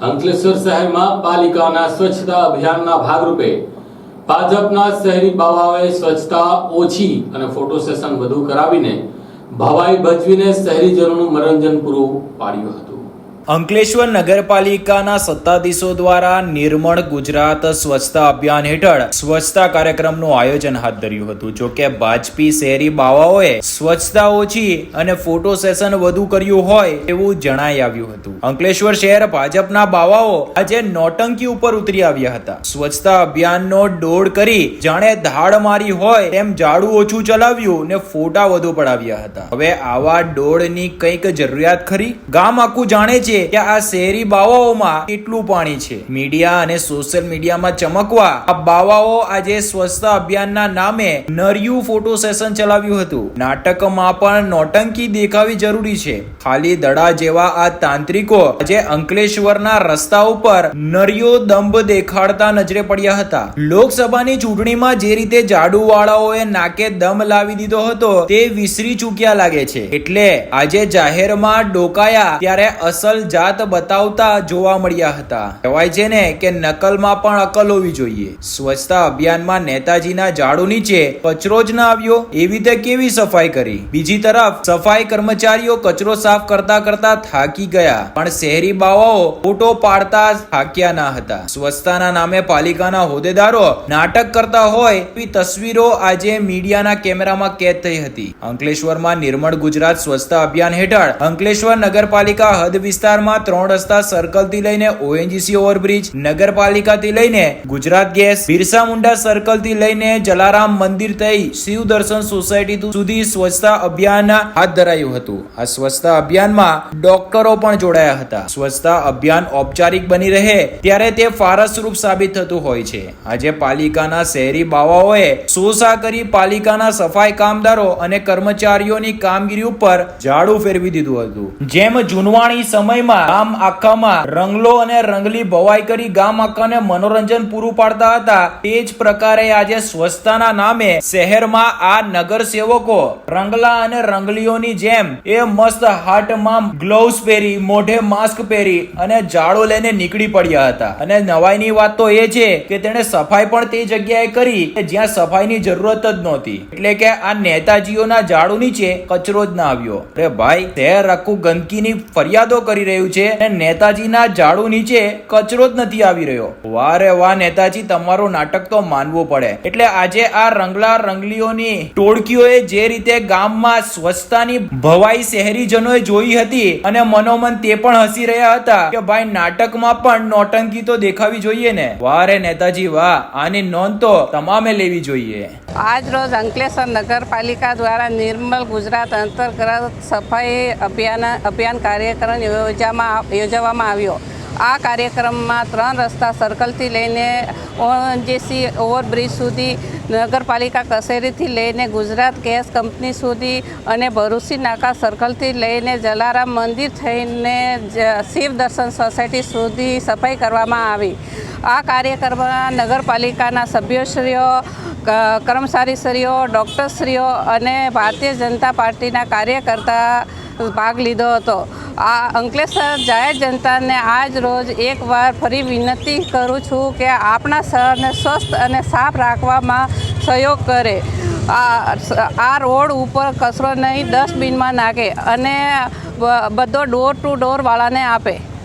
અંકલેશ્વર શહેરમાં પાલિકાના સ્વચ્છતા અભિયાનના ભાગરૂપે ભાજપના શહેરી બાવાઓએ સ્વચ્છતા ઓછી અને ફોટો સેશન વધુ કરાવીને ભવાઈ ભજવીને શહેરીજનોનું મનોરંજન પૂરું પાડ્યું હતું. અંકલેશ્વર નગરપાલિકાના સત્તાધીશો દ્વારા નિર્મળ ગુજરાત સ્વચ્છતા અભિયાન હેઠળ સ્વચ્છતા કાર્યક્રમનું આયોજન હાથ ધર્યું હતું. જો કે ભાજપી શહેરી બાવાઓએ સ્વચ્છતા ઓછી અને ફોટો સેશન વધુ કર્યું હોય એવું જણાઈ આવ્યું હતું. અંકલેશ્વર શહેર ભાજપના બાવાઓ આજે નોટંકી ઉપર ઉતરી આવ્યા હતા. સ્વચ્છતા અભિયાનનો દોડ કરી જાણે ધાડ મારી હોય તેમ ઝાડુ ઓછું ચલાવ્યું ને ફોટા વધુ પડાવ્યા હતા. હવે આવા દોડની કંઈક જરૂરિયાત ખરી? ગામ આખું જાણે છે કે આ શહેરી બાવાઓમાં કેટલું પાણી છે? મીડિયા અને સોશિયલ મીડિયામાં ચમકવા, આ બાવાઓ આજે સ્વચ્છતા અભિયાનના નામે નરિયું ફોટો સેશન ચલાવ્યું હતું. નાટકમાં પણ નોટંકી દેખાવી જરૂરી છે. ખાલી દડા જેવા આ તાંત્રિકો આજે અંકલેશ્વરના રસ્તા ઉપર નર્યો દંભ દેખાડતા નજરે પડ્યા હતા. લોકસભાની ચૂંટણીમાં જે રીતે જાડુવાળાઓએ નાકે દમ લાવી દીધો હતો, તે વિસરી ચૂક્યા લાગે છે. એટલે આજે જાહેરમાં ડોકાયા ત્યારે અસલ જાત બતાવતા જોવા મળ્યા હતા. કહેવાય છે ને કે નકલમાં પણ અકલ હોવી જોઈએ. સ્વચ્છતા અભિયાનમાં નેતાજીના ઝાડુ નીચે કચરો જ ના આવ્યો, એવી રીતે કેવી સફાઈ કરી? બીજી તરફ, સફાઈ કર્મચારીઓ કચરો સાફ કરતા કરતા થાકી ગયા. પણ શહેરી બાવાઓ ફોટો પાડતા થાક્યા ના હતા. સ્વચ્છતાના નામે પાલિકાના હોદ્દેદારો નાટક કરતા હોય, એવી તસવીરો આજે મીડિયાના કેમેરામાં કેદ થઈ હતી. અંકલેશ્વરમાં નિર્મળ ગુજરાત સ્વચ્છતા અભિયાન હેઠળ અંકલેશ્વર નગરપાલિકા હદ વિસ્તારમાં ત્રણ રસ્તા સર્કલથી લઈને ઓએનજીસી ઓવરબ્રિજ નગરપાલિકાથી લઈને ગુજરાત ગેસ, બિરસા મુંડા સર્કલથી લઈને જલારામ મંદિર થઈ શિવ દર્શન સોસાયટી સુધી સ્વચ્છતા અભિયાન હાથ ધરાયું હતું. આ સ્વચ્છતા અભિયાનમાં ડોક્ટરો પણ જોડાયા હતા. સ્વચ્છતા અભિયાન ઔપચારિક બની રહે ત્યારે તે ફારસરૂપ સાબિત થતું હોય છે. આજે પાલિકાના શહેરી બાવાઓએ સોસા કરી પાલિકાના સફાઈ કામદારો અને કર્મચારીઓની કામગીરી ઉપર ઝાડુ ફેરવી દીધું હતું. જેમ જૂનવાણી સમયમાં ગામ આખામાં રંગલો અને રંગલી ભવાઈ કરી ગામ આખાને મનોરંજન પૂરું પાડતા હતા. તે જ પ્રકારે આજે સ્વચ્છતાના નામે શહેરમાં આ નગર સેવકો રંગલા અને રંગલીઓની જેમ એ મસ્ત હાટમાં ગ્લોવ્સ પહેરી, મોઢે માસ્ક પહેરી અને ઝાડો લઈને નીકળી પડ્યા હતા. અને નવાઈની વાત તો એ છે કે તેણે સફાઈ પણ તે જગ્યાએ કરી કે જ્યાં સફાઈની જરૂરત જ નહોતી. એટલે કે આ નેતાજીઓના ઝાડુ નીચે કચરો જ ના આવ્યો. અરે ભાઈ, શહેર આખું ગંદકીની ફરિયાદો કરી રહ્યું છે અને નેતાજીના ઝાડુ નીચે કચરો જ નથી આવી રહ્યો. વારે વાહ નેતાજી તમારું નાટક તો માનવું પડે. એટલે આજે આ રંગલા રંગલીઓની ટોળકીઓએ જે રીતે ગામમાં સ્વચ્છતાની ભવાઈ શહેરીજનોએ જોઈ હતી અને મનોમન તે પણ હસી રહ્યા હતા કે ભાઈ નાટકમાં પણ નોટંકી તો દેખાવી જોઈએ ને. વારે નેતાજી વાહ, આની નોંધ તો તમામે લેવી જોઈએ. આજ રોજ અંકલેશ્વર નગરપાલિકા દ્વારા નિર્મલ ગુજરાત અંતર્ગત સફાઈ અભિયાન અભિયાન કાર્યક્રમ યોજામાં યોજવામાં આવ્યો. આ કાર્યક્રમમાં ત્રણ રસ્તા સર્કલથી લઈને ઓએનજીસી ઓવરબ્રિજ સુધી, નગરપાલિકા કચેરીથી લઈને ગુજરાત ગેસ કંપની સુધી અને ભરૂસી નાકા સર્કલથી લઈને જલારામ મંદિર થઈને શિવ દર્શન સોસાયટી સુધી સફાઈ કરવામાં આવી. આ કાર્યક્રમમાં નગરપાલિકાના સભ્યશ્રીઓ કર્મચારીશ્રીઓ, ડૉક્ટરશ્રીઓ અને ભારતીય જનતા પાર્ટીના કાર્યકર્તા ભાગ લીધો હતો. આ અંકલેશ્વર જાહેર જનતાને આજ રોજ એકવાર ફરી વિનંતી કરું છું કે આપણા શહેરને સ્વસ્થ અને સાફ રાખવામાં સહયોગ કરે. આ રોડ ઉપર કચરો નહીં, ડસ્ટબિનમાં નાખે અને બધો ડોર ટુ ડોરવાળાને આપે.